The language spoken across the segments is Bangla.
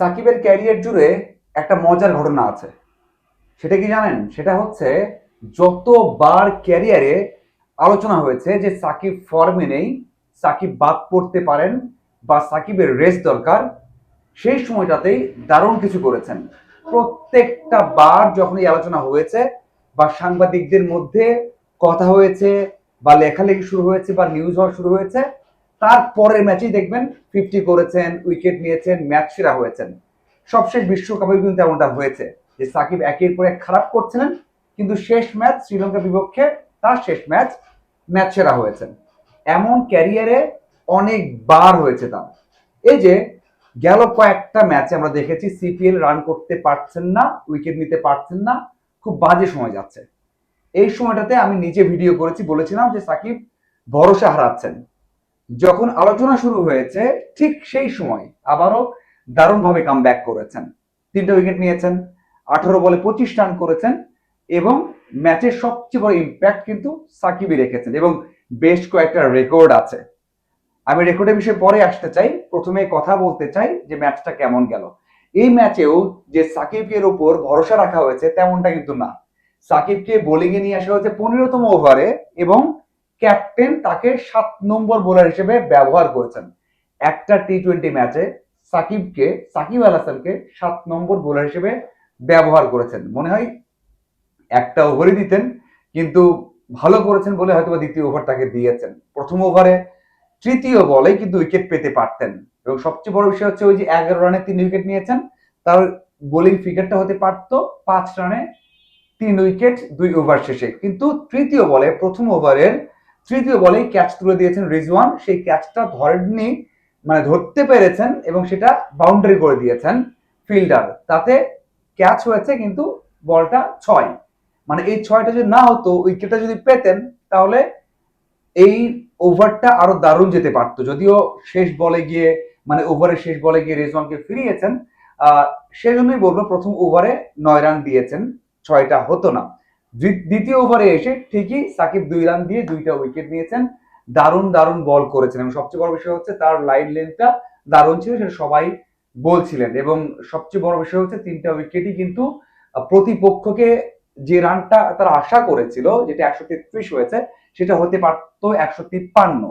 সাকিবের ক্যারিয়ার জুড়ে একটা মজার ঘটনা আছে। সেটা কি জানেন? সেটা হচ্ছে যতবার ক্যারিয়ারে আলোচনা হয়েছে যে সাকিব ফর্মে নেই, সাকিব বাদ পড়তে পারেন বা সাকিবের রেস্ট দরকার, সেই সময়টাতেই দারুণ কিছু করেছেন। প্রত্যেকটা বার যখন এই আলোচনা হয়েছে বা সাংবাদিকদের মধ্যে কথা হয়েছে বা লেখালেখি শুরু হয়েছে বা নিউজ হওয়া শুরু হয়েছে তার পরের ম্যাচেই দেখবেন ফিফটি করেছেন, উইকেট নিয়েছেন, ম্যাচ সেরা হয়েছেন। সবশেষ বিশ্বকাপে কিন্তু তেমনটা হয়েছে যে সাকিব একের পর এক খারাপ করছিলেন, কিন্তু শেষ ম্যাচ শ্রীলঙ্কার বিপক্ষে তার শেষ ম্যাচ ম্যাচ সেরা হয়েছেন। এমন ক্যারিয়ারে অনেকবার হয়েছে তার এই যে গেল কয়েকটা ম্যাচে আমরা দেখেছি সিপিএল রান করতে পারছেন না, উইকেট নিতে পারছেন না, খুব বাজে সময় যাচ্ছে। এই সময়টাতে আমি নিজে ভিডিও করেছি, বলেছিলাম যে সাকিব ভরসা হারাচ্ছেন। যখন আলোচনা শুরু হয়েছে, ঠিক সেই সময় আবারও দারুণভাবে কাম ব্যাক করেছেন। তিনটা উইকেট নিয়েছেন, আঠারো বলে পঁচিশ রান করেছেন এবং ম্যাচের সবচেয়ে বড় ইম্প্যাক্ট কিন্তু সাকিবই রেখেছেন এবং বেশ কয়েকটা রেকর্ড আছে। আমি রেকর্ডের বিষয়ে পরে আসতে চাই, প্রথমে কথা বলতে চাই যে ম্যাচটা কেমন গেল। এই ম্যাচেও যে সাকিবের উপর ভরসা রাখা হয়েছে, তেমনটা কিন্তু না। সাকিবকে বোলিং এ নিয়ে আসা হয়েছে পনেরোতম ওভারে এবং ক্যাপ্টেন তাকে সাত নম্বর বোলার হিসেবে ব্যবহার করেছেন। একটা টি টোয়েন্টি ম্যাচে সাকিবকে, সাকিব আল হাসানকে সাত নম্বর বোলার হিসেবে ব্যবহার করেছেন। মনে হয় একটা ওভারই দিতেন, কিন্তু ভালো করেছেন বলে হয়তো দ্বিতীয় ওভার তাকে দিয়েছেন। প্রথম ওভারে তৃতীয় বলে কিন্তু উইকেট পেতে পারতেন। এবং সবচেয়ে বড় বিষয় হচ্ছে ওই যে এগারো রানে তিন উইকেট নিয়েছেন, তার বোলিং ফিগারটা হতে পারত পাঁচ রানে তিন উইকেট দুই ওভার শেষে। কিন্তু তৃতীয় বলে প্রথম ওভারের তৃতীয় বলে ক্যাচ তুলে দিয়েছেন রিজওয়ান। সেই ক্যাচটা ধরেননি মানে ধরতে পেরেছেন এবং সেটা বাউন্ডারি করে দিয়েছেন ফিল্ডার তাতে ক্যাচ হয়েছে কিন্তু বলটা ছয়। মানে এই ছয়টা যদি না হতো উইকেটটা যদি পেতেন, তাহলে এই ওভারটা আরও দারুণ যেতে পারতো। যদিও শেষ বলে গিয়ে মানে ওভারের শেষ বলে গিয়ে রেজওয়ানকে ফিরিয়েছেন, আহ, সেজন্যই বলব প্রথম ওভারে নয় রান দিয়েছেন, ছয়টা হতো না। দ্বিতীয় ওভারে এসে ঠিকই সাকিব দুই রান দিয়ে দুইটা উইকেট নিয়েছেন। দারুণ দারুণ বল করেছেন এবং সবচেয়ে বড় বিষয় হচ্ছে তার লাইন লেন্থটা দারুণ ছিল, সেটা সবাই বলছিলেন এবং সবচেয়ে বড় বিষয় হচ্ছে তিনটা উইকেটই কিন্তু প্রতিপক্ষকে যে রানটা তারা আশা করেছিল, যেটা একশো তেত্রিশ হয়েছে, সেটা হতে পারতো একশো তিপ্পান্ন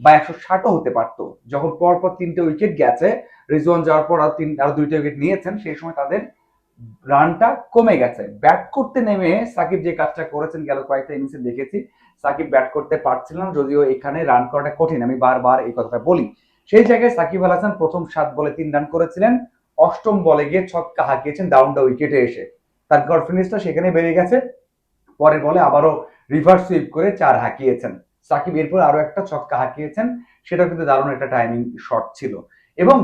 বা একশো ষাটও হতে পারতো। যখন পরপর তিনটে উইকেট গেছে, রিজওয়ান যাওয়ার পর আর তিন, আর দুইটা উইকেট নিয়েছেন, সেই সময় তাদের রানটা কমে গেছে। ব্যাট করতে নেমে সাকিব যে কাজটা করেছেন, গেল কয়েকটা ইনিংসে দেখেছি। সাকিব ব্যাট করতে পারছিলেন যদিও এখানে রান করাটা কঠিন। আমি বারবার এই কথাটা বলি। সেই জায়গায় সাকিব আল হাসান প্রথম সাত বলে তিন রান করেছিলেন। অষ্টম বলে গিয়ে ছক্কা হাঁকিয়েছেন ডাউনটা উইকেটে এসে। তার কনফিডেন্সটা সেখানে বেড়ে গেছে। পরের বলে আবারও রিভার্স সুইপ করে চার হাঁকিয়েছেন। সাকিব এরপর আরও একটা ছক্কা হাঁকিয়েছেন। সেটা কিন্তু দারুণ একটা টাইমিং শট ছিল। এবং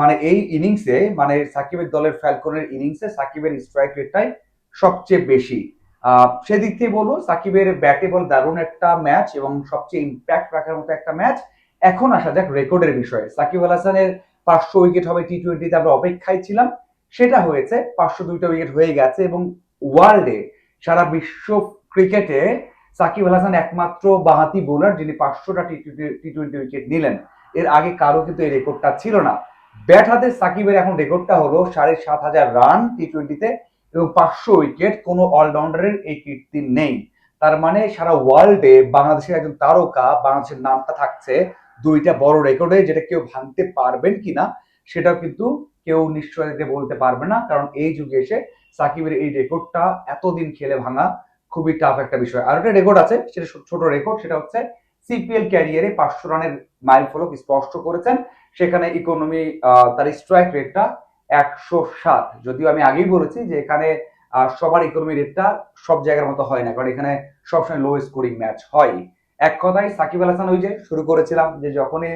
মানে এই ইনিংসে মানে সাকিবের দলের ফ্যালকনের ইনিংসে সাকিবের স্ট্রাইক রেটটাই সবচেয়ে বেশি। সেদিক থেকে বলব, সাকিবের ব্যাটে বল দারুণ একটা ম্যাচ এবং সবচেয়ে ইম্প্যাক্ট রাখার মতো একটা ম্যাচ এখন আসা যাক রেকর্ডের বিষয়ে। সাকিব আল হাসানের পাঁচশো উইকেট হবে টি টোয়েন্টিতে আমরা অপেক্ষায় ছিলাম। সেটা হয়েছে, পাঁচশো দুইটা উইকেট হয়ে গেছে এবং ওয়ার্ল্ডে সারা বিশ্ব ক্রিকেটে সাকিব আল হাসান একমাত্র বাহাতি বোলার যিনি পাঁচশোটা টি টোয়েন্টি উইকেট নিলেন। এর আগে কারও কিন্তু এই রেকর্ডটা ছিল না। ব্যাট হাতে সাকিবের এখন রেকর্ডটা হলো সাড়ে সাত হাজার রান টি টোয়েন্টিতে এবং পাঁচশো উইকেট কোনো অলরাউন্ডারের এই কীর্তি নেই। তার মানে সারা ওয়ার্ল্ডে বাংলাদেশের একজন তারকা, বাংলাদেশের নামটা থাকছে দুইটা বড় রেকর্ডে যেটা কেউ ভাঙতে পারবেন কিনা, সেটাও কিন্তু কেউ নিশ্চয়তা বলতে পারবে না, কারণ এই যুগে এসে সাকিবের এই রেকর্ডটা এতদিন খেলে ভাঙা খুবই টাফ একটা বিষয়। আর একটা রেকর্ড আছে, সেটা ছোট রেকর্ড সেটা হচ্ছে সিপিএল ক্যারিয়ারে পাঁচশো রানের মাইল ফলক স্পষ্ট করেছেন। সেখানে ইকোনমি তার স্ট্রাইক রেটটা একশো সাত যদিও আমি আগেই বলেছি যে এখানে সবার ইকোনমি রেটটা সব জায়গার মতো হয় না, কারণ এখানে সবসময় লো স্কোরিং ম্যাচ হয়। এক কথায় সাকিব আল হাসান ওই যে শুরু করেছিলাম যে যখনই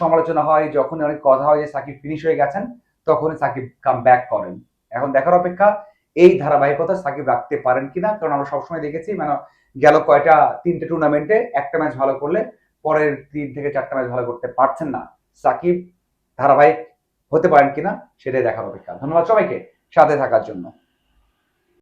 সমালোচনা হয়, যখনই অনেক কথা হয় যে সাকিব ফিনিশ হয়ে গেছেন, তখনই সাকিব কাম ব্যাক করেন। এখন দেখার অপেক্ষা এই ধারাবাহিকতা সাকিব রাখতে পারেন কিনা? কারণ আমরা সবসময় দেখেছি মানে গেল কয়টা, তিনটে টুর্নামেন্টে একটা ম্যাচ ভালো করলে পরের তিন থেকে চারটা ম্যাচ ভালো করতে পারছেন না। সাকিব ধারাবাহিক হতে পারেন কিনা, সেটাই দেখার অপেক্ষা। ধন্যবাদ সবাইকে, সাথে থাকার জন্য।